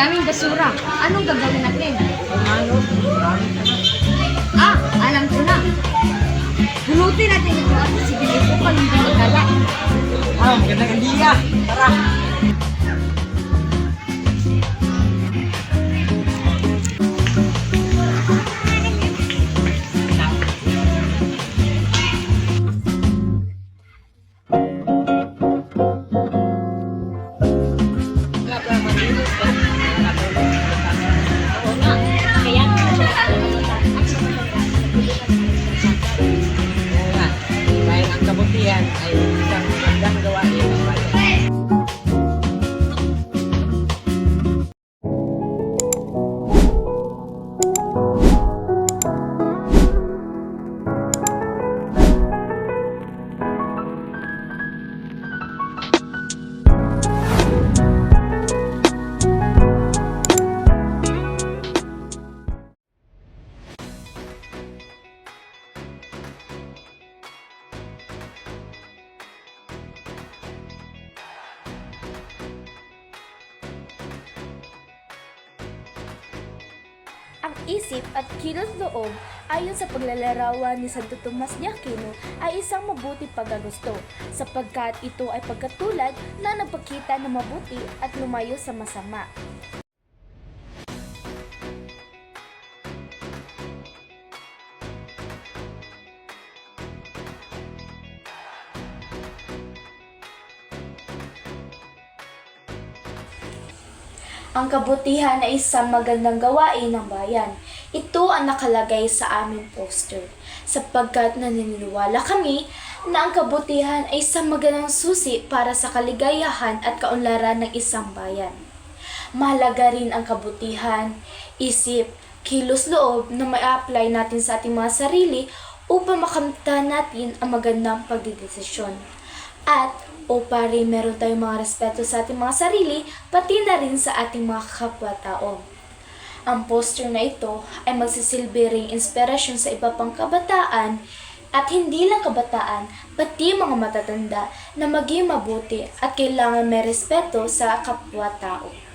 daming basura. Anong gagawin natin? Ano? 天还有一个两个 Ang isip at kilos loob ayon sa paglalarawan ni Santo Tomas de Aquino ay isang mabuti pagkagusto sapagkat ito ay pagkatulad na nagpakita ng mabuti at lumayo sa masama. Ang kabutihan ay isang magandang gawain ng bayan. Ito ang nakalagay sa aming poster. Sapagkat naniniwala kami na ang kabutihan ay isang magandang susi para sa kaligayahan at kaunlaran ng isang bayan. Mahalaga rin ang kabutihan, isip, kilos loob na may apply natin sa ating mga sarili upang makamtan natin ang magandang pagdidesisyon. At upang rin meron tayong mga respeto sa ating mga sarili, pati na rin sa ating mga kapwa-tao. Ang poster na ito ay magsisilbi ring inspirasyon sa iba pang kabataan at hindi lang kabataan, pati mga matatanda na maging mabuti at kailangan may respeto sa kapwa-tao.